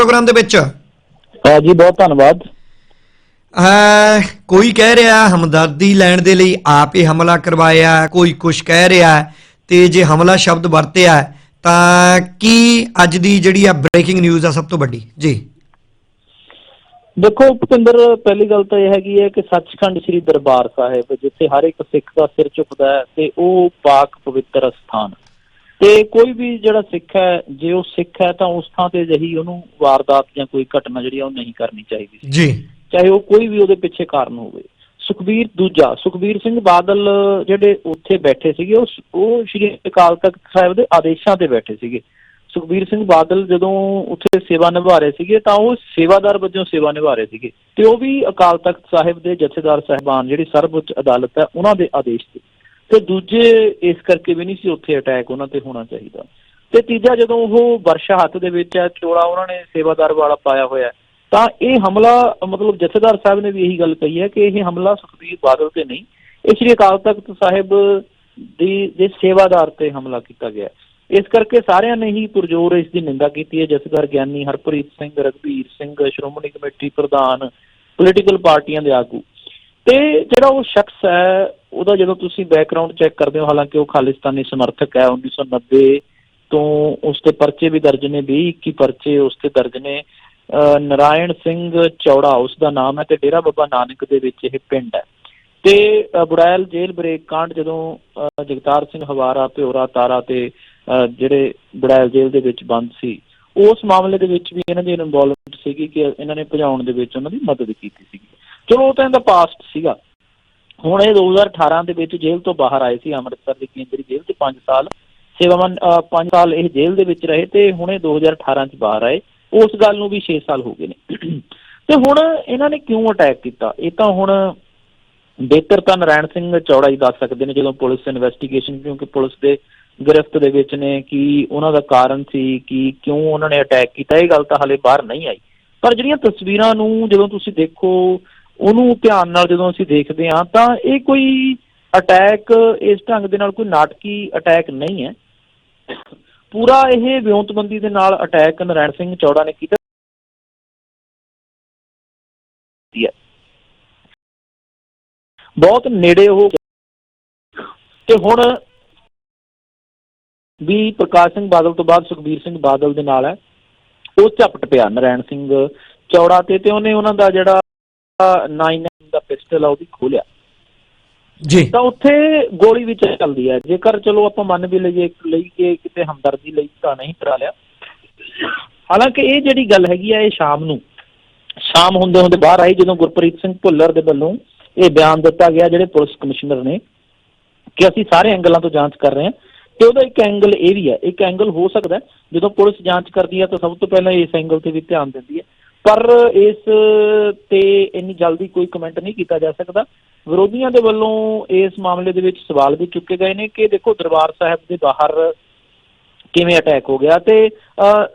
Programme ਦੇ ਵਿੱਚ? ਅਹ ਜੀ ਬਹੁਤ ਧੰਨਵਾਦ। ਅਹ ਕੋਈ ਕਹਿ ਰਿਹਾ ਹਮਦਰਦੀ ਲੈਣ ਦੇ ਲਈ ਆਪ ਹੀ ਹਮਲਾ ਕਰਵਾਇਆ ਕੋਈ ਕੁਝ ਕਹਿ ਰਿਹਾ ਹੈ, ਤੇ ਜੇ ਹਮਲਾ ਸ਼ਬਦ ਵਰਤਿਆ ਹੈ, ਤਾਂ ਕੀ ਅੱਜ ਦੀ ਜਿਹੜੀ ਆ ਬ੍ਰੇਕਿੰਗ ਨਿਊਜ਼ ਆ ਸਭ ਤੋਂ ਵੱਡੀ? ਜੀ। ਦੇਖੋ ਭੁਪਿੰਦਰ ਪਹਿਲੀ ਗੱਲ ਤਾਂ ਇਹ ਹੈਗੀ ਹੈ ਕਿ ਸੱਚਖੰਡ ਸ੍ਰੀ ਦਰਬਾਰ ਸਾਹਿਬ ਜਿੱਥੇ ਹਰ ਇੱਕ ਸਿੱਖ ਦਾ ਸਿਰ ਝੁਕਦਾ ਹੈ ਤੇ ਉਹ ਪਾਕ ਪਵਿੱਤਰ ਸਥਾਨ। ਤੇ ਕੋਈ ਵੀ ਜਿਹੜਾ ਸਿੱਖ ਹੈ ਜੇ ਉਹ ਸਿੱਖ ਹੈ ਤਾਂ ਉਸ ਥਾਂ ਤੇ ਜਹੀ ਉਹਨੂੰ ਵਾਰਦਾਤ ਜਾਂ ਕੋਈ ਘਟਨਾ ਜਿਹੜੀ ਉਹ ਨਹੀਂ ਕਰਨੀ ਚਾਹੀਦੀ। ਜੀ। ਚਾਹੇ ਉਹ ਕੋਈ ਵੀ ਉਹਦੇ ਪਿੱਛੇ ਕਾਰਨ ਹੋਵੇ। ਸੁਖਬੀਰ ਦੂਜਾ ਸੁਖਬੀਰ ਸਿੰਘ ਬਾਦਲ ਜਿਹੜੇ ਉੱਥੇ ਬੈਠੇ ਸੀਗੇ ਉਹ ਉਹ ਸ਼੍ਰੀ ਅਕਾਲ ਤਖਤ ਸਾਹਿਬ ਦੇ ਆਦੇਸ਼ਾਂ ਤੇ ਬੈਠੇ ਸੀਗੇ। ਸੁਖਬੀਰ ਸਿੰਘ ਬਾਦਲ ਜਦੋਂ ਉੱਥੇ ਸੇਵਾ ਨਿਭਾ ਰਹੇ ਸੀਗੇ ਤਾਂ ਉਹ ਸੇਵਾਦਾਰ ਵਜੋਂ ਸੇਵਾ ਨਿਭਾ ਰਹੇ ਸੀਗੇ। ਤੇ ਉਹ ਵੀ ਅਕਾਲ ਤਖਤ ਸਾਹਿਬ ਦੇ ਜਥੇਦਾਰ ਸਹਿਬਾਨ ਜਿਹੜੀ ਸਰਵਉੱਚ ਅਦਾਲਤ ਹੈ ਉਹਨਾਂ ਦੇ ਆਦੇਸ਼ ਤੇ। ਤੇ ਦੂਜੇ ਇਸ ਕਰਕੇ ਵੀ ਨਹੀਂ ਸੀ ਉੱਥੇ ਅਟੈਕ ਉਹਨਾਂ ਤੇ ਹੋਣਾ ਚਾਹੀਦਾ। ਤੇ ਤੀਜਾ ਜਦੋਂ ਉਹ ਵਰਸ਼ਾ ਹੱਥ ਦੇ ਵਿੱਚ ਹੈ, ਚੋਲਾ ਉਹਨਾਂ ਨੇ ਸੇਵਾਦਾਰ ਵਾਲਾ ਪਾਇਆ ਹੋਇਆ ਤਾਂ ਇਹ ਹਮਲਾ, ਮਤਲਬ ਜਥੇਦਾਰ ਸਾਹਿਬ ਨੇ ਵੀ ਇਹੀ ਗੱਲ ਕਹੀ ਹੈ ਕਿ ਇਹ ਹਮਲਾ ਸੁਖਬੀਰ ਬਾਦਲ ਤੇ ਨਹੀਂ, ਇਹ ਸ਼੍ਰੀ ਅਕਾਲ ਤਖਤ ਸਾਹਿਬ ਦੀ, ਦੇ ਸੇਵਾਦਾਰ ਤੇ ਹਮਲਾ ਕੀਤਾ ਗਿਆ ਇਸ ਕਰਕੇ ਸਾਰਿਆਂ ਨੇ ਹੀ ਪੁਰਜੋਰ ਇਸ ਦੀ ਨਿੰਦਾ ਕੀਤੀ ਹੈ। ਜਥੇਦਾਰ ਗਿਆਨੀ ਹਰਪ੍ਰੀਤ ਸਿੰਘ ਰਗਵੀਰ ਸਿੰਘ, ਸ਼੍ਰੋਮਣੀ ਕਮੇਟੀ ਪ੍ਰਧਾਨ ਪੋਲੀਟੀਕਲ ਪਾਰਟੀਆਂ ਦੇ ਆਗੂ। ਤੇ ਜਿਹੜਾ ਉਹ ਸ਼ਖਸ ਹੈ, ਉਹਦਾ ਜਦੋਂ ਤੁਸੀਂ ਬੈਕਗ੍ਰਾਉਂਡ ਚੈੱਕ ਕਰਦੇ ਹੋ, ਹਾਲਾਂਕਿ ਉਹ ਖਾਲਿਸਤਾਨੀ ਸਮਰਥਕ ਹੈ 1990 ਤੋਂ ਉਸ ਤੇ ਪਰਚੇ ਵੀ ਦਰਜ ਨੇ 20 21 ਪਰਚੇ ਉਸ ਤੇ ਦਰਜ ਨੇ। ਅਹ ਨਰਾਇਣ ਸਿੰਘ ਚੌੜਾ, ਉਸ ਦਾ ਨਾਮ ਹੈ ਤੇ ਡੇਰਾ ਬਾਬਾ ਨਾਨਕ ਦੇ ਵਿੱਚ ਇਹ ਪਿੰਡ ਹੈ। ਤੇ, ਅਹ ਬੁੜੈਲ ਜੇਲ੍ਹ ਬ੍ਰੇਕ ਕਾਂਡ ਜਦੋਂ, ਅਹ ਜਗਤਾਰ ਸਿੰਘ ਹਵਾਰਾ ਪਿਓਰਾ ਤਾਰਾ ਤੇ, ਅਹ ਜਿਹੜੇ ਬੁੜੈਲ ਜੇਲ੍ਹ ਦੇ ਵਿੱਚ ਬੰਦ ਸੀ, ਉਸ ਮਾਮਲੇ ਦੇ ਵਿੱਚ ਵੀ ਇਹਨਾਂ ਦੀ ਇਨਵੋਲਵਮੈਂਟ ਸੀਗੀ ਕਿ ਇਹਨਾਂ ਨੇ ਭਜਾਉਣ ਦੇ ਵਿੱਚ ਉਹਨਾਂ ਦੀ ਮਦਦ ਕੀਤੀ ਸੀਗੀ। ਚਲੋ ਉਹ ਤਾਂ ਇਹਦਾ ਪਾਸਟ ਸੀਗਾ। ਹੁਣ ਇਹ 2018 ਦੇ ਵਿੱਚ ਜੇਲ੍ਹ ਤੋਂ ਬਾਹਰ ਆਏ ਸੀ, ਅੰਮ੍ਰਿਤਸਰ ਦੀ ਕੇਂਦਰੀ ਜੇਲ੍ਹ 'ਚ 5 ਸਾਲ ਸੇਵਾਵਾਂ 5 ਸਾਲ ਇਹ ਜੇਲ੍ਹ ਦੇ ਵਿੱਚ ਰਹੇ ਤੇ ਹੁਣੇ 2018 'ਚ ਬਾਹਰ ਆਏ। ਉਸ ਗੱਲ ਨੂੰ ਵੀ 6 ਸਾਲ ਹੋ ਗਏ ਨੇ। ਤੇ ਹੁਣ ਇਹਨਾਂ ਨੇ ਕਿਉਂ ਅਟੈਕ ਕੀਤਾ? ਇਹ ਤਾਂ ਹੁਣ ਬਿਹਤਰ ਤਾਂ ਨਾਰਾਇਣ ਸਿੰਘ ਚੌੜਾ ਹੀ ਦੱਸ ਸਕਦੇ ਨੇ, ਜਦੋਂ ਪੁਲਿਸ ਇਨਵੈਸਟੀਗੇਸ਼ਨ ਕਿਉਂਕਿ ਪੁਲਿਸ ਦੇ ਗ੍ਰਿਫਤ ਦੇ ਵਿੱਚ ਨੇ ਕਿ ਉਹਨਾਂ ਦਾ ਕਾਰਨ ਸੀ ਕਿ ਕਿਉਂ ਉਹਨਾਂ ਨੇ ਅਟੈਕ ਕੀਤਾ। ਇਹ ਗੱਲ ਤਾਂ ਹਲੇ ਬਾਹਰ ਨਹੀਂ ਆਈ। ਪਰ ਜਿਹੜੀਆਂ ਤਸਵੀਰਾਂ ਨੂੰ ਜਦੋਂ ਤੁਸੀਂ ਦੇਖੋ ਉਹਨੂੰ ਧਿਆਨ ਨਾਲ ਜਦੋਂ ਅਸੀਂ ਦੇਖਦੇ ਹਾਂ, ਤਾਂ ਇਹ ਕੋਈ ਅਟੈਕ ਇਸ ਢੰਗ ਦੇ ਨਾਲ ਕੋਈ ਨਾਟਕੀ ਅਟੈਕ ਨਹੀਂ ਹੈ। ਪੂਰਾ ਇਹ ਵਿਉਂਤਬੰਦੀ ਦੇ ਨਾਲ ਅਟੈਕ ਨਾਰਾਇਣ ਸਿੰਘ ਚੌੜਾ ਨੇ ਕੀਤਾ। ਬਹੁਤ ਨੇੜੇ ਉਹ ਤੇ ਹੁਣ ਵੀ ਪ੍ਰਕਾਸ਼ ਸਿੰਘ ਬਾਦਲ ਤੋਂ ਬਾਅਦ ਸੁਖਬੀਰ ਸਿੰਘ ਬਾਦਲ ਦੇ ਨਾਲ ਹੈ। ਉਹ ਝਪਟ ਪਿਆ ਨਾਰਾਇਣ ਸਿੰਘ ਚੌੜਾ ਤੇ ਤੇ ਉਹਨੇ ਉਹਨਾਂ ਦਾ ਜਿਹੜਾ 9 ਦਾ ਪਿਸਟਲ ਆ ਉਹ ਵੀ ਖੋਲਿਆ। ਜੀ। ਤਾਂ ਉੱਥੇ ਗੋਲੀ ਵੀ ਚੱਲਦੀ ਹੈ ਜੇਕਰ ਚਲੋ ਆਪਾਂ ਮੰਨ ਵੀ ਲਈਏ ਲਈ ਕਿ ਕਿਤੇ ਹਮਦਰਦੀ ਲਈ ਤਾਂ ਨਹੀਂ ਕਰਾ ਲਿਆ। ਹਾਲਾਂਕਿ ਇਹ ਜਿਹੜੀ ਗੱਲ ਹੈਗੀ ਆ ਇਹ ਸ਼ਾਮ ਨੂੰ। ਸ਼ਾਮ ਹੁੰਦੇ ਹੁੰਦੇ ਬਾਹਰ ਆਈ ਜਦੋਂ ਗੁਰਪ੍ਰੀਤ ਸਿੰਘ ਭੁੱਲਰ ਦੇ ਵੱਲੋਂ ਇਹ ਬਿਆਨ ਦਿੱਤਾ ਗਿਆ ਜਿਹੜੇ ਪੁਲਿਸ ਕਮਿਸ਼ਨਰ ਨੇ ਕਿ ਅਸੀਂ ਸਾਰੇ ਐਂਗਲਾਂ ਤੋਂ ਜਾਂਚ ਕਰ ਰਹੇ ਹਾਂ। ਤੇ ਉਹਦਾ ਇੱਕ ਐਂਗਲ ਇਹ ਵੀ ਹੈ ਇੱਕ ਐਂਗਲ ਹੋ ਸਕਦਾ ਜਦੋਂ ਪੁਲਿਸ ਜਾਂਚ ਕਰਦੀ ਹੈ ਤਾਂ ਸਭ ਤੋਂ ਪਹਿਲਾਂ ਇਸ ਐਂਗਲ ਤੇ ਵੀ ਧਿਆਨ ਦਿੰਦੀ ਹੈ। ਪਰ ਇਸ ਤੇ ਇੰਨੀ ਜਲਦੀ ਕੋਈ ਕਮੈਂਟ ਨਹੀਂ ਕੀਤਾ ਜਾ ਸਕਦਾ। ਵਿਰੋਧੀਆਂ ਦੇ ਵੱਲੋਂ ਇਸ ਮਾਮਲੇ ਦੇ ਵਿੱਚ ਸਵਾਲ ਵੀ ਚੁੱਕੇ ਗਏ ਨੇ ਕਿ ਦੇਖੋ ਦਰਬਾਰ ਸਾਹਿਬ ਦੇ ਬਾਹਰ ਕਿਵੇਂ ਅਟੈਕ ਹੋ ਗਿਆ ਤੇ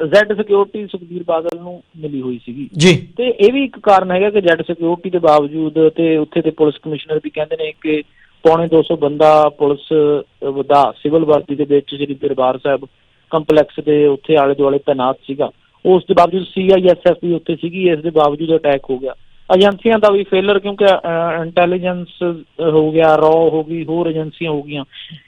ਜ਼ੈਡ ਸਿਕਿਉਰਿਟੀ ਸੁਖਬੀਰ ਬਾਦਲ ਨੂੰ ਮਿਲੀ ਹੋਈ ਸੀਗੀ। ਜੀ। ਤੇ ਇਹ ਵੀ ਇੱਕ ਕਾਰਨ ਹੈਗਾ ਕਿ ਜੈਡ ਸਿਕਿਉਰਿਟੀ ਦੇ ਬਾਵਜੂਦ ਤੇ ਉੱਥੇ ਦੇ ਪੁਲਿਸ ਕਮਿਸ਼ਨਰ ਵੀ ਕਹਿੰਦੇ ਨੇ ਕਿ ਪੌਣੇ 200 ਬੰਦਾ ਪੁਲਿਸ ਵਧਾ ਸਿਵਲ ਵਰਦੀ ਦੇ ਵਿੱਚ ਜਿਹੜੀ ਦਰਬਾਰ ਸਾਹਿਬ ਕੰਪਲੈਕਸ ਦੇ ਉੱਥੇ ਆਲੇ ਦੁਆਲੇ ਤਾਇਨਾਤ ਸੀਗਾ। ਉਸ ਦੇ ਬਾਵਜੂਦ ਸੀਆਈਐਸਐਫ ਵੀ ਉੱਥੇ ਸੀਗੀ ਇਸ ਦੇ ਬਾਵਜੂਦ ਅਟੈਕ ਹੋ ਗਿਆ। ਏਜੰਸੀਆਂ ਦਾ ਵੀ ਫੇਲਰ ਕਿਉਂਕਿ ਇੰਟੈਲੀਜੈਂਸ ਹੋ ਗਿਆ ਰॉ ਹੋ ਗਈ ਹੋਰ ਏਜੰਸੀਆਂ ਹੋ ਗਈਆਂ।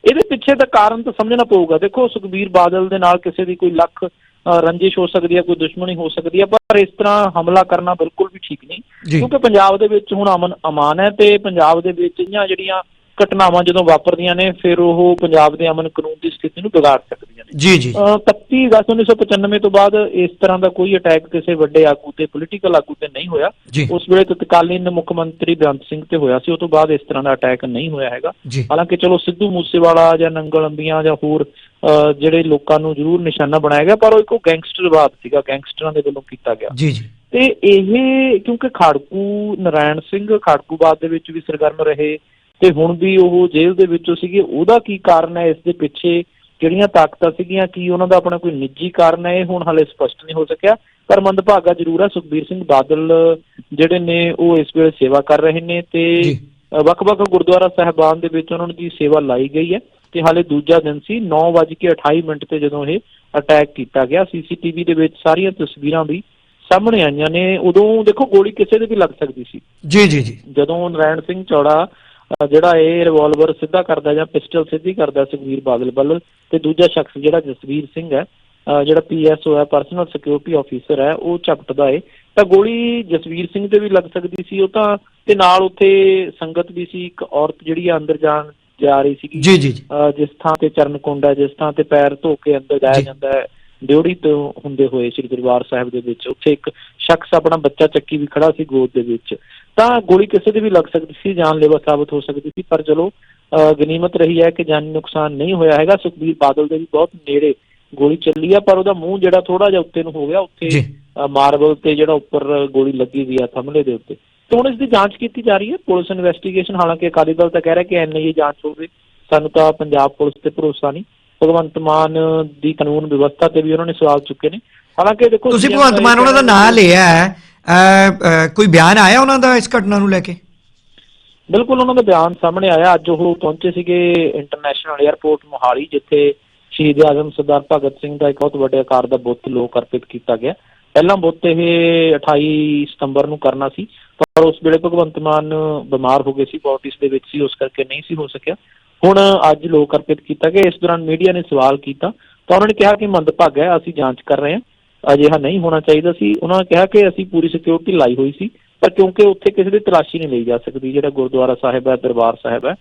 ਇਹਦੇ ਪਿੱਛੇ ਦਾ ਕਾਰਨ ਤਾਂ ਸਮਝਣਾ ਪਊਗਾ। ਦੇਖੋ ਸੁਖਬੀਰ ਬਾਦਲ ਦੇ ਨਾਲ ਕਿਸੇ ਦੀ ਕੋਈ ਲੱਖ ਰੰਜਿਸ਼ ਹੋ ਸਕਦੀ ਹੈ ਕੋਈ ਦੁਸ਼ਮਣੀ ਹੋ ਸਕਦੀ ਹੈ ਪਰ ਇਸ ਤਰ੍ਹਾਂ ਹਮਲਾ ਕਰਨਾ ਬਿਲਕੁਲ ਵੀ ਠੀਕ ਨਹੀਂ। ਕਿਉਂਕਿ ਪੰਜਾਬ ਦੇ ਵਿੱਚ ਹੁਣ ਅਮਨ ਅਮਾਨ ਹੈ ਤੇ ਪੰਜਾਬ ਦੇ ਵਿੱਚ ਇਹੀਆਂ ਜਿਹੜੀਆਂ ਘਟਨਾਵਾਂ ਜਦੋਂ ਵਾਪਰਦੀਆਂ ਨੇ ਫਿਰ ਉਹ ਪੰਜਾਬ ਦੇ ਅਮਨ ਕਾਨੂੰਨ ਦੀ ਸਥਿਤੀ ਨੂੰ ਵਿਗਾੜ ਸਕਦੀਆਂ ਨੇ। ਜੀ ਜੀ। ਅਹ 31 ਅਗਸਤ 1995 ਤੋਂ ਬਾਅਦ ਇਸ ਤਰ੍ਹਾਂ ਦਾ ਕੋਈ ਅਟੈਕ ਕਿਸੇ ਵੱਡੇ ਆਗੂ ਤੇ ਪੋਲੀਟੀਕਲ ਆਗੂ ਤੇ ਨਹੀਂ ਹੋਇਆ। ਉਸ ਵੇਲੇ ਤਤਕਾਲੀਨ ਮੁੱਖ ਮੰਤਰੀ ਬੇਅੰਤ ਸਿੰਘ ਤੇ ਹੋਇਆ ਸੀ। ਉਸ ਤੋਂ ਬਾਅਦ ਇਸ ਤਰ੍ਹਾਂ ਦਾ ਅਟੈਕ ਨਹੀਂ ਹੋਇਆ ਹੈਗਾ। ਹਾਲਾਂਕਿ ਚਲੋ ਸਿੱਧੂ ਮੂਸੇਵਾਲਾ ਜਾਂ ਨੰਗਲ ਅੰਬੀਆਂ ਜਾਂ ਹੋਰ ਜਿਹੜੇ ਲੋਕਾਂ ਨੂੰ ਜ਼ਰੂਰ ਨਿਸ਼ਾਨਾ ਬਣਾਇਆ ਗਿਆ ਪਰ ਉਹ ਇੱਕ ਗੈਂਗਸਟਰਵਾਦ ਸੀਗਾ। ਗੈਂਗਸਟਰਾਂ ਦੇ ਵੱਲੋਂ ਕੀਤਾ ਗਿਆ। ਜੀ ਜੀ। ਤੇ ਇਹ ਕਿਉਂਕਿ ਖਾੜਕੂ ਨਾਰਾਇਣ ਸਿੰਘ ਖਾੜਕੂਬਾਦ ਦੇ ਵਿੱਚ ਵੀ ਸਰਗਰਮ ਰਹੇ ਤੇ ਹੁਣ ਵੀ ਉਹ ਜੇਲ੍ਹ ਦੇ ਵਿੱਚੋਂ ਸੀਗੇ ਉਹਦਾ ਕੀ ਕਾਰਨ ਹੈ? ਇਸ ਦੇ ਪਿੱਛੇ ਕਿਹੜੀਆਂ ਤਾਕਤਾਂ ਸੀਗੀਆਂ ਕੀ ਉਹਨਾਂ ਦਾ ਆਪਣਾ ਕੋਈ ਨਿੱਜੀ ਕਾਰਨ ਹੈ? ਇਹ ਹੁਣ ਹਾਲੇ ਸਪਸ਼ਟ ਨਹੀਂ ਹੋ ਸਕਿਆ। ਪਰ ਮੰਦਭਾਗਾ ਜ਼ਰੂਰ ਹੈ। ਸੁਖਬੀਰ ਸਿੰਘ ਬਾਦਲ ਜਿਹੜੇ ਨੇ ਉਹ ਇਸ ਵੇਲੇ ਸੇਵਾ ਕਰ ਰਹੇ ਨੇ ਤੇ ਵੱਖ-ਵੱਖ ਗੁਰਦੁਆਰਾ ਸਾਹਿਬਾਨ ਦੇ ਵਿੱਚ ਉਹਨਾਂ ਦੀ ਸੇਵਾ ਲਾਈ ਗਈ ਹੈ ਤੇ ਹਾਲੇ ਦੂਜਾ ਦਿਨ ਸੀ 9:28 ਮਿੰਟ ਤੇ ਜਦੋਂ ਇਹ ਅਟੈਕ ਕੀਤਾ ਗਿਆ। ਸੀਸੀਟੀਵੀ ਦੇ ਵਿੱਚ ਸਾਰੀਆਂ ਤਸਵੀਰਾਂ ਵੀ ਸਾਹਮਣੇ ਆਈਆਂ ਨੇ। ਉਦੋਂ ਦੇਖੋ ਗੋਲੀ ਕਿਸੇ ਦੇ ਵੀ ਲੱਗ ਸਕਦੀ ਸੀ। ਜੀ ਜੀ ਜੀ। ਜਦੋਂ ਨਰਾਇਣ ਸਿੰਘ ਚੌੜਾ ਜਿਹੜਾ ਇਹ ਰਿਵਾਲਵਰ ਸਿੱਧਾ ਕਰਦਾ ਜਾਂ ਪਿਸਟਲ ਸਿੱਧੀ ਕਰਦਾ ਸੁਖਬੀਰ ਬਾਦਲ ਵੱਲ ਤੇ ਦੂਜਾ ਸ਼ਖਸ ਜਿਹੜਾ ਜਸਵੀਰ ਸਿੰਘ ਹੈ ਜਿਹੜਾ ਪੀਐਸਓ ਹੈ ਪਰਸਨਲ ਸਿਕਿਉਰਿਟੀ ਆਫੀਸਰ ਹੈ ਉਹ ਝਪਟਦਾ ਏ। ਤਾਂ ਗੋਲੀ ਜਸਵੀਰ ਸਿੰਘ ਤੇ ਵੀ ਲੱਗ ਸਕਦੀ ਸੀ ਉਹ ਤਾਂ ਤੇ ਨਾਲ ਉੱਥੇ ਸੰਗਤ ਵੀ ਸੀ ਇੱਕ ਔਰਤ ਜਿਹੜੀ ਅੰਦਰ ਜਾਣ ਜਾ ਰਹੀ ਸੀ ਜੀ ਜੀ ਜਿਸ ਥਾਂ ਤੇ ਚਰਨ ਕੁੰਡ ਜਿਸ ਥਾਂ ਤੇ ਪੈਰ ਧੋ ਕੇ ਅੰਦਰ ਜਾਇਆ। ਜਾਂਦਾ ਹੈ ਡਿਉੜੀ ਤੋਂ ਹੁੰਦੇ ਹੋਏ ਸ੍ਰੀ ਦਰਬਾਰ ਸਾਹਿਬ ਦੇ ਵਿੱਚ ਉੱਥੇ ਇੱਕ ਸ਼ਖਸ ਆਪਣਾ ਬੱਚਾ ਚੱਕੀ ਵੀ ਖੜਾ ਸੀ ਗੋਦ ਦੇ ਵਿੱਚ। ਤਾਂ ਗੋਲੀ ਕਿਸੇ ਦੇ ਵੀ ਲੱਗ ਸਕਦੀ ਸੀ ਜਾਨਲੇਵਾ ਸਾਬਤ ਹੋ ਸਕਦੀ ਸੀ ਪਰ ਚਲੋ ਗਨੀਮਤ ਰਹੀ ਹੈ ਕਿ ਜਾਨੀ ਨੁਕਸਾਨ ਨਹੀਂ ਹੋਇਆ ਹੈਗਾ। ਸੁਖਬੀਰ ਬਾਦਲ ਦੇ ਵੀ ਬਹੁਤ ਨੇੜੇ ਗੋਲੀ ਚੱਲੀ ਆ ਪਰ ਉਹਦਾ ਮੂੰਹ ਜਿਹੜਾ ਥੋੜਾ ਜਿਹਾ ਉੱਤੇ ਨੂੰ ਹੋ ਗਿਆ ਉੱਥੇ ਮਾਰਬਲ ਤੇ ਜਿਹੜਾ ਉੱਪਰ ਗੋਲੀ ਲੱਗੀ ਹੋਈ ਆ ਥੰਮਲੇ ਦੇ ਉੱਤੇ। ਤੇ ਹੁਣ ਇਸ ਦੀ ਜਾਂਚ ਕੀਤੀ ਜਾ ਰਹੀ ਹੈ। ਪੁਲਿਸ ਇਨਵੈਸਟੀਗੇਸ਼ਨ ਹਾਲਾਂਕਿ ਅਕਾਲੀ ਦਲ ਤਾਂ ਕਹਿ ਰਿਹਾ ਕਿ ਐਨਆਈਏ ਜਾਂਚ ਹੋਵੇ। ਸਾਨੂੰ ਤਾਂ ਪੰਜਾਬ ਪੁਲਿਸ ਤੇ ਭਰੋਸਾ ਨਹੀਂ। ਭਗਵੰਤ ਮਾਨ ਦੀ ਕਾਨੂੰਨ ਵਿਵਸਥਾ ਤੇ ਵੀ ਉਹਨਾਂ ਨੇ ਸਵਾਲ ਚੁੱਕੇ ਨੇ। ਹਾਲਾਂਕਿ ਦੇਖੋ ਤੁਸੀਂ ਭਗਵੰਤ ਮਾਨ ਉਹਨਾਂ ਦਾ ਨਾਂ ਲਿਆ ਹੈ ਕੋਈ ਬਿਆਨ ਆਇਆ ਉਹਨਾਂ ਦਾ ਇਸ ਘਟਨਾ ਨੂੰ ਲੈ ਕੇ? ਬਿਲਕੁਲ ਉਹਨਾਂ ਦਾ ਬਿਆਨ ਸਾਹਮਣੇ ਆਇਆ। ਅੱਜ ਉਹ ਪਹੁੰਚੇ ਸੀਗੇ ਇੰਟਰਨੈਸ਼ਨਲ 에ਅਰਪੋਰਟ ਮੋਹਾਲੀ ਜਿੱਥੇ ਸ਼ਹੀਦ ਆਜ਼ਮ ਸਰਦਾਰ ਭਗਤ ਸਿੰਘ ਦਾ ਇੱਕ ਬਹੁਤ ਵੱਡੇ ਆਕਾਰ ਦਾ ਬੁੱਤ ਲੋਕ ਅਰਪਿਤ ਕੀਤਾ ਗਿਆ। ਪਹਿਲਾਂ ਬੁੱਤ ਇਹ 28 ਸਤੰਬਰ ਨੂੰ ਕਰਨਾ ਸੀ ਪਰ ਉਸ ਵੇਲੇ ਭਗਵੰਤ ਮਾਨ ਬਿਮਾਰ ਹੋ ਗਏ ਸੀ ਪੋਲਿਟਿਕਸ ਦੇ ਵਿੱਚ ਸੀ ਉਸ ਕਰਕੇ ਨਹੀਂ ਸੀ ਹੋ ਸਕਿਆ। ਹੁਣ ਅੱਜ ਲੋਕ ਅਰਪਿਤ ਕੀਤਾ ਗਿਆ ਇਸ ਦੌਰਾਨ ਮੀਡੀਆ ਨੇ ਸਵਾਲ ਕੀਤਾ ਤਾਂ ਉਹਨਾਂ ਨੇ ਕਿਹਾ ਕਿ ਮੰਦਭਾਗਾ ਹੈ ਅਸੀਂ ਜਾਂਚ ਕਰ ਰਹੇ ਹਾਂ। ਅਜਿਹਾ ਨਹੀਂ ਹੋਣਾ ਚਾਹੀਦਾ ਸੀ। ਉਹਨਾਂ ਨੇ ਕਿਹਾ ਕਿ ਅਸੀਂ ਪੂਰੀ ਸਿਕਿਉਰਿਟੀ ਲਾਈ ਹੋਈ ਸੀ ਪਰ ਕਿਉਂਕਿ ਉੱਥੇ ਕਿਸੇ ਦੀ ਤਲਾਸ਼ੀ ਨਹੀਂ ਲਈ ਜਾ ਸਕਦੀ ਜਿਹੜਾ ਗੁਰਦੁਆਰਾ ਸਾਹਿਬ ਹੈ ਦਰਬਾਰ ਸਾਹਿਬ ਹੈ।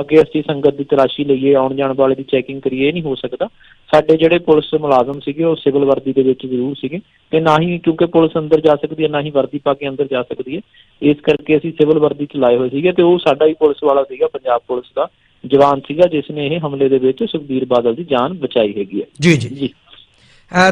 ਅੱਗੇ ਅਸੀਂ ਸੰਗਤ ਦੀ ਤਲਾਸ਼ੀ ਲਈਏ ਆਉਣ ਜਾਣ ਵਾਲੇ ਦੀ ਚੈਕਿੰਗ ਕਰੀਏ ਇਹ ਨਹੀਂ ਹੋ ਸਕਦਾ। ਸਾਡੇ ਜਿਹੜੇ ਪੁਲਿਸ ਮੁਲਾਜ਼ਮ ਸੀਗੇ ਉਹ ਸਿਵਲ ਵਰਦੀ ਦੇ ਵਿੱਚ ਜ਼ਰੂਰ ਸੀਗੇ। ਤੇ ਨਾ ਹੀ ਕਿਉਂਕਿ ਪੁਲਿਸ ਅੰਦਰ ਜਾ ਸਕਦੀ ਹੈ ਨਾ ਹੀ ਵਰਦੀ ਪਾ ਕੇ ਅੰਦਰ ਜਾ ਸਕਦੀ ਹੈ। ਇਸ ਕਰਕੇ ਅਸੀਂ ਸਿਵਲ ਵਰਦੀ ਚ ਲਾਏ ਹੋਏ ਸੀਗੇ ਤੇ ਉਹ ਸਾਡਾ ਹੀ ਪੁਲਿਸ ਵਾਲਾ ਸੀਗਾ ਪੰਜਾਬ ਪੁਲਿਸ ਦਾ। ਜਵਾਨ ਸੀਗਾ ਜਿਸ ਨੇ ਇਹ ਹਮਲੇ ਦੇ ਵਿੱਚ ਸੁਖਬੀਰ ਬਾਦਲ ਦੀ ਜਾਨ ਬਚਾਈ ਹੈਗੀ ਹੈ। ਜੀ ਜੀ।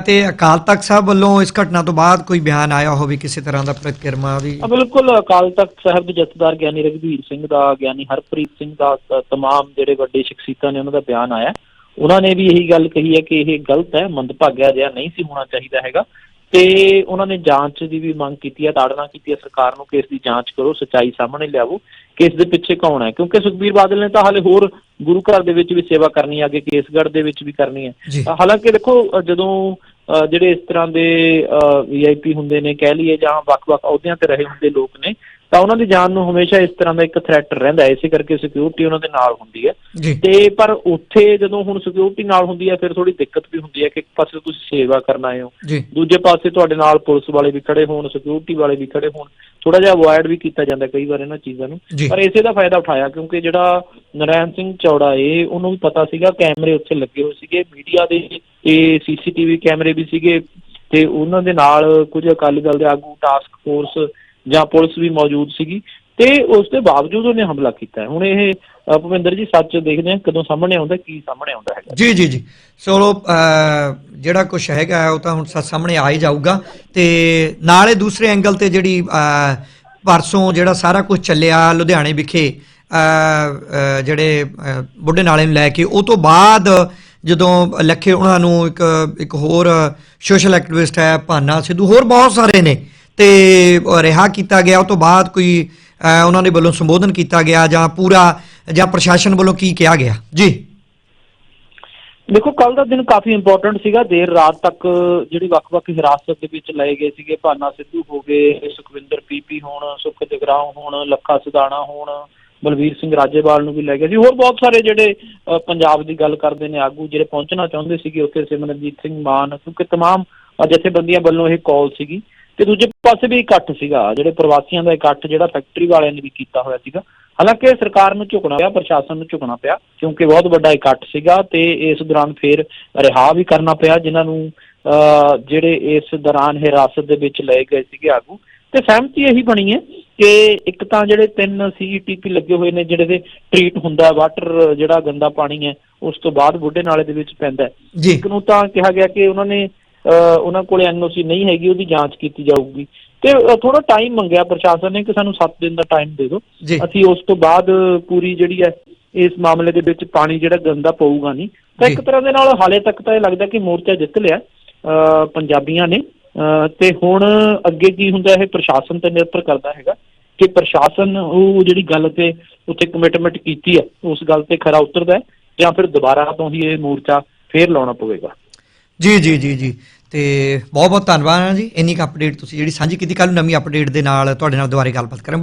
ਤੇ ਅਕਾਲ ਤਖਤ ਸਾਹਿਬ ਵੱਲੋਂ ਇਸ ਘਟਨਾ ਤੋਂ ਬਾਅਦ ਕੋਈ ਬਿਆਨ ਆਇਆ ਹੋਵੇ ਕਿਸੇ ਤਰ੍ਹਾਂ ਦਾ ਪ੍ਰਤੀਕਿਰਮਾ ਵੀ? ਬਿਲਕੁਲ ਅਕਾਲ ਤਖਤ ਸਾਹਿਬ ਦੇ ਜਥੇਦਾਰ ਗਿਆਨੀ ਰਘਵੀਰ ਸਿੰਘ ਦਾ ਗਿਆਨੀ ਹਰਪ੍ਰੀਤ ਸਿੰਘ ਦਾ ਤਮਾਮ ਜਿਹੜੇ ਵੱਡੇ ਸ਼ਖਸੀਅਤਾਂ ਨੇ ਉਹਨਾਂ ਦਾ ਬਿਆਨ ਆਇਆ। ਉਹਨਾਂ ਨੇ ਵੀ ਇਹੀ ਗੱਲ ਕਹੀ ਹੈ ਕਿ ਇਹ ਗਲਤ ਹੈ ਮੰਦਭਾਗਿਆ ਜਿਹਾ ਨਹੀਂ ਸੀ ਹੋਣਾ ਚਾਹੀਦਾ ਹੈਗਾ। ਤੇ ਉਹਨਾਂ ਨੇ ਜਾਂਚ ਦੀ ਵੀ ਮੰਗ ਕੀਤੀ ਹੈ ਤਾੜਨਾ ਕੀਤੀ ਹੈ ਸਰਕਾਰ ਨੂੰ ਕਿ ਇਸ ਦੀ ਜਾਂਚ ਕਰੋ ਸੱਚਾਈ ਸਾਹਮਣੇ ਲਿਆਵੋ ਕਿ ਇਸ ਦੇ ਪਿੱਛੇ ਕੌਣ ਹੈ ਕਿਉਂਕਿ ਸੁਖਬੀਰ ਬਾਦਲ ਨੇ ਤਾਂ ਹਾਲੇ ਹੋਰ ਗੁਰੂ ਘਰ ਦੇ ਵਿੱਚ ਵੀ ਸੇਵਾ ਕਰਨੀ ਹੈ ਅੱਗੇ ਕੇਸਗੜ੍ਹ ਦੇ ਵਿੱਚ ਵੀ ਕਰਨੀ ਹੈ ਹਾਲਾਂਕਿ ਦੇਖੋ ਜਦੋਂ ਜਿਹੜੇ ਇਸ ਤਰ੍ਹਾਂ ਦੇ ਵੀਆਈਪੀ ਹੁੰਦੇ ਨੇ ਕਹਿ ਲਈਏ ਜਾਂ ਵੱਖ-ਵੱਖ ਅਹੁਦਿਆਂ ਤੇ ਰਹੇ ਹੁੰਦੇ ਲੋਕ ਨੇ ਤਾਂ ਉਹਨਾਂ ਦੀ ਜਾਨ ਨੂੰ ਹਮੇਸ਼ਾ ਇਸ ਤਰ੍ਹਾਂ ਦਾ ਇੱਕ ਥ੍ਰੈਟ ਰਹਿੰਦਾ ਹੈ। ਇਸੇ ਕਰਕੇ ਸਿਕਿਉਰਿਟੀ ਉਹਨਾਂ ਦੇ ਨਾਲ ਹੁੰਦੀ ਹੈ। ਤੇ ਪਰ ਉੱਥੇ ਜਦੋਂ ਹੁਣ ਸਿਕਿਉਰਿਟੀ ਨਾਲ ਹੁੰਦੀ ਹੈ ਫਿਰ ਥੋੜੀ ਦਿੱਕਤ ਵੀ ਹੁੰਦੀ ਹੈ ਕਿ ਇੱਕ ਪਾਸੇ ਤੁਸੀਂ ਸੇਵਾ ਕਰਨ ਆਏ ਹੋ। ਦੂਜੇ ਪਾਸੇ ਤੁਹਾਡੇ ਨਾਲ ਪੁਲਿਸ ਵਾਲੇ ਵੀ ਖੜੇ ਹੋਣ ਸਿਕਿਉਰਿਟੀ ਵਾਲੇ ਵੀ ਖੜੇ ਹੋਣ। ਥੋੜਾ ਜਿਹਾ ਅਵੋਇਡ ਵੀ ਕੀਤਾ ਜਾਂਦਾ ਕਈ ਵਾਰ ਇਹਨਾਂ ਚੀਜ਼ਾਂ ਨੂੰ। ਪਰ ਇਸੇ ਦਾ ਫਾਇਦਾ ਉਠਾਇਆ ਕਿਉਂਕਿ ਜਿਹੜਾ ਨਰਾਇਣ ਸਿੰਘ ਚੌੜਾ ਏ ਉਹਨੂੰ ਵੀ ਪਤਾ ਸੀਗਾ ਕੈਮਰੇ ਉੱਥੇ ਲੱਗੇ ਹੋਏ ਸੀਗੇ। ਮੀਡੀਆ ਦੇ ਤੇ ਸੀਸੀਟੀਵੀ ਕੈਮਰੇ ਵੀ ਸੀਗੇ। ਤੇ ਉਹਨਾਂ ਦੇ ਨਾਲ ਕੁਝ ਅਕਾਲੀ ਦਲ ਦੇ ਆਗੂ ਟਾਸਕ ਫੋਰਸ ਜਾਂ ਪੁਲਿਸ ਵੀ ਮੌਜੂਦ ਸੀਗੀ ਤੇ ਉਸ ਦੇ ਬਾਵਜੂਦ ਉਹਨੇ ਹਮਲਾ ਕੀਤਾ। ਹੁਣ ਇਹ ਅ, ਜੀ ਸੱਚ ਦੇਖਦੇ ਹਾਂ ਕਦੋਂ ਸਾਹਮਣੇ ਆਉਂਦਾ ਕੀ ਸਾਹਮਣੇ ਆਉਂਦਾ ਹੈਗਾ? ਜੀ ਜੀ ਜੀ। ਚਲੋ ਜਿਹੜਾ ਕੁਝ ਹੈਗਾ ਉਹ ਤਾਂ ਹੁਣ ਸਾਹਮਣੇ ਆ ਹੀ ਜਾਊਗਾ। ਤੇ ਨਾਲੇ ਦੂਸਰੇ ਐਂਗਲ ਤੇ ਜਿਹੜੀ ਪਰਸੋਂ ਜਿਹੜਾ ਸਾਰਾ ਕੁਝ ਚੱਲਿਆ ਲੁਧਿਆਣੇ ਵਿਖੇ ਜਿਹੜੇ ਬੁੱਢੇ ਨਾਲੇ ਨੂੰ ਲੈ ਕੇ ਉਹ ਤੋਂ ਬਾਅਦ ਜਦੋਂ ਲੱਖੇ ਉਹਨਾਂ ਨੂੰ ਇੱਕ ਇੱਕ ਹੋਰ ਸੋਸ਼ਲ ਐਕਟਿਵਿਸਟ ਹੈ ਭਾਨਾ ਸਿੱਧੂ ਹੋਰ ਬਹੁਤ ਸਾਰੇ ਨੇ। ਤੇ ਉਹ ਰਿਹਾ ਕੀਤਾ ਗਿਆ ਉਹ ਤੋਂ ਬਾਅਦ ਕੋਈ ਅ, ਉਹਨਾਂ ਦੇ ਵੱਲੋਂ ਸੰਬੋਧਨ ਕੀਤਾ ਗਿਆ ਜਾਂ ਪੂਰਾ ਜਾਂ ਪ੍ਰਸ਼ਾਸਨ ਵੱਲੋਂ ਕੀ ਕਿਹਾ ਗਿਆ ਜੀ ਦੇਖੋ ਕੱਲ ਦਾ ਦਿਨ ਕਾਫੀ ਇੰਪੋਰਟੈਂਟ ਸੀਗਾ ਦੇਰ ਰਾਤ ਤੱਕ ਜਿਹੜੀ ਵੱਖ-ਵੱਖ ਹਿਰਾਸਤ ਦੇ ਵਿੱਚ ਲਏ ਗਏ ਸੀਗੇ ਭਾਨਾ ਸਿੱਧੂ ਹੋ ਗਏ ਸੁਖਵਿੰਦਰ ਪੀਪੀ ਹੋਣ ਸੁਖ ਜਗਰਾਉਂ ਹੋਣ ਲੱਖਾ ਸਿਧਾਣਾ ਹੋਣ ਬਲਵੀਰ ਸਿੰਘ ਰਾਜੇਵਾਲ ਨੂੰ ਵੀ ਲੈ ਗਏ ਸੀ ਹੋਰ ਬਹੁਤ ਸਾਰੇ ਜਿਹੜੇ ਅ, ਪੰਜਾਬ ਦੀ ਗੱਲ ਕਰਦੇ ਨੇ ਆਗੂ ਜਿਹੜੇ ਪਹੁੰਚਣਾ ਚਾਹੁੰਦੇ ਸੀਗੇ ਉੱਥੇ ਸਿਮਰਨਜੀਤ ਸਿੰਘ ਮਾਨ ਕਿਉਂਕਿ तमाम ਅ, ਜਥੇਬੰਦੀਆਂ ਵੱਲੋਂ ਇਹ ਕਾਲ ਸੀਗੀ ਤੇ ਦੂਜੇ ਪਾਸੇ ਵੀ ਇਕੱਠ ਸੀਗਾ ਜਿਹੜੇ ਪ੍ਰਵਾਸੀਆਂ ਦਾ ਇਕੱਠ ਜਿਹੜਾ ਫੈਕਟਰੀ ਵਾਲਿਆਂ ਨੇ ਵੀ ਕੀਤਾ ਹੋਇਆ ਸੀਗਾ। ਹਾਲਾਂਕਿ ਸਰਕਾਰ ਨੂੰ ਝੁਕਣਾ ਪਿਆ ਪ੍ਰਸ਼ਾਸਨ ਨੂੰ ਝੁਕਣਾ ਪਿਆ ਕਿਉਂਕਿ ਬਹੁਤ ਵੱਡਾ ਇਕੱਠ ਸੀਗਾ ਤੇ ਇਸ ਦੌਰਾਨ ਫੇਰ ਰਿਹਾ ਵੀ ਕਰਨਾ ਪਿਆ ਜਿਨ੍ਹਾਂ ਨੂੰ ਜਿਹੜੇ ਇਸ ਦੌਰਾਨ ਹਿਰਾਸਤ ਦੇ ਵਿੱਚ ਲਏ ਗਏ ਸੀਗੇ ਆਗੂ। ਤੇ ਸਹਿਮਤੀ ਇਹੀ ਬਣੀ ਹੈ ਕਿ ਇੱਕ ਤਾਂ ਜਿਹੜੇ ਤਿੰਨ ਸੀਈਟੀਪੀ ਲੱਗੇ ਹੋਏ ਨੇ ਜਿਹੜੇ ਦੇ ਟ੍ਰੀਟ ਹੁੰਦਾ ਵਾਟਰ ਜਿਹੜਾ ਗੰਦਾ ਪਾਣੀ ਹੈ ਉਸ ਤੋਂ ਬਾਅਦ ਬੁੱਢੇ ਨਾਲੇ ਦੇ ਵਿੱਚ ਪੈਂਦਾ ਇੱਕ ਨੂੰ ਤਾਂ ਕਿਹਾ ਗਿਆ ਕਿ ਉਹਨਾਂ ਨੇ ਉਹਨਾਂ ਕੋਲੇ ਐਨਓਸੀ ਨਹੀਂ ਹੈਗੀ ਉਹਦੀ ਜਾਂਚ ਕੀਤੀ ਜਾਊਗੀ। ਤੇ ਥੋੜਾ ਟਾਈਮ ਮੰਗਿਆ ਪ੍ਰਸ਼ਾਸਨ ਨੇ ਕਿ ਸਾਨੂੰ 7 ਦਿਨ ਦਾ ਟਾਈਮ ਦੇ ਦਿਓ। ਅਸੀਂ ਉਸ ਤੋਂ ਬਾਅਦ ਪੂਰੀ ਜਿਹੜੀ ਹੈ ਇਸ ਮਾਮਲੇ ਦੇ ਵਿੱਚ ਪਾਣੀ ਜਿਹੜਾ ਗੰਦਾ ਪਊਗਾ ਨਹੀਂ। ਤਾਂ ਇੱਕ। ਤਰ੍ਹਾਂ ਦੇ ਨਾਲ ਹਾਲੇ ਤੱਕ ਤਾਂ ਇਹ ਲੱਗਦਾ ਕਿ ਮੋਰਚਾ ਜਿੱਤ ਲਿਆ ਪੰਜਾਬੀਆਂ ਨੇ। ਤੇ ਹੁਣ ਅੱਗੇ ਕੀ ਹੁੰਦਾ ਇਹ ਪ੍ਰਸ਼ਾਸਨ ਤੇ ਨਿਰਭਰ ਕਰਦਾ ਹੈਗਾ ਕਿ ਪ੍ਰਸ਼ਾਸਨ ਉਹ ਜਿਹੜੀ ਗੱਲ ਤੇ ਉੱਥੇ ਕਮਿਟਮੈਂਟ ਕੀਤੀ ਹੈ ਉਸ ਗੱਲ ਤੇ ਖਰਾ ਉਤਰਦਾ ਹੈ ਜਾਂ ਫਿਰ ਦੁਬਾਰਾ ਤੋਂ ਹੀ ਇਹ ਮੋਰਚਾ ਫੇਰ ਲਾਉਣਾ ਪਵੇਗਾ। ਜੀ ਜੀ ਜੀ ਜੀ। ਤੇ ਬਹੁਤ ਬਹੁਤ ਧੰਨਵਾਦ ਹਾਂ ਜੀ। ਇੰਨੀ ਕੁ ਅਪਡੇਟ ਤੁਸੀਂ ਜਿਹੜੀ ਸਾਂਝੀ ਕੀਤੀ ਕੱਲ ਨੂੰ ਨਵੀਂ ਅਪਡੇਟ ਦੇ ਨਾਲ ਤੁਹਾਡੇ ਨਾਲ ਦੁਬਾਰੇ ਗੱਲਬਾਤ ਕਰਾਂਗੇ।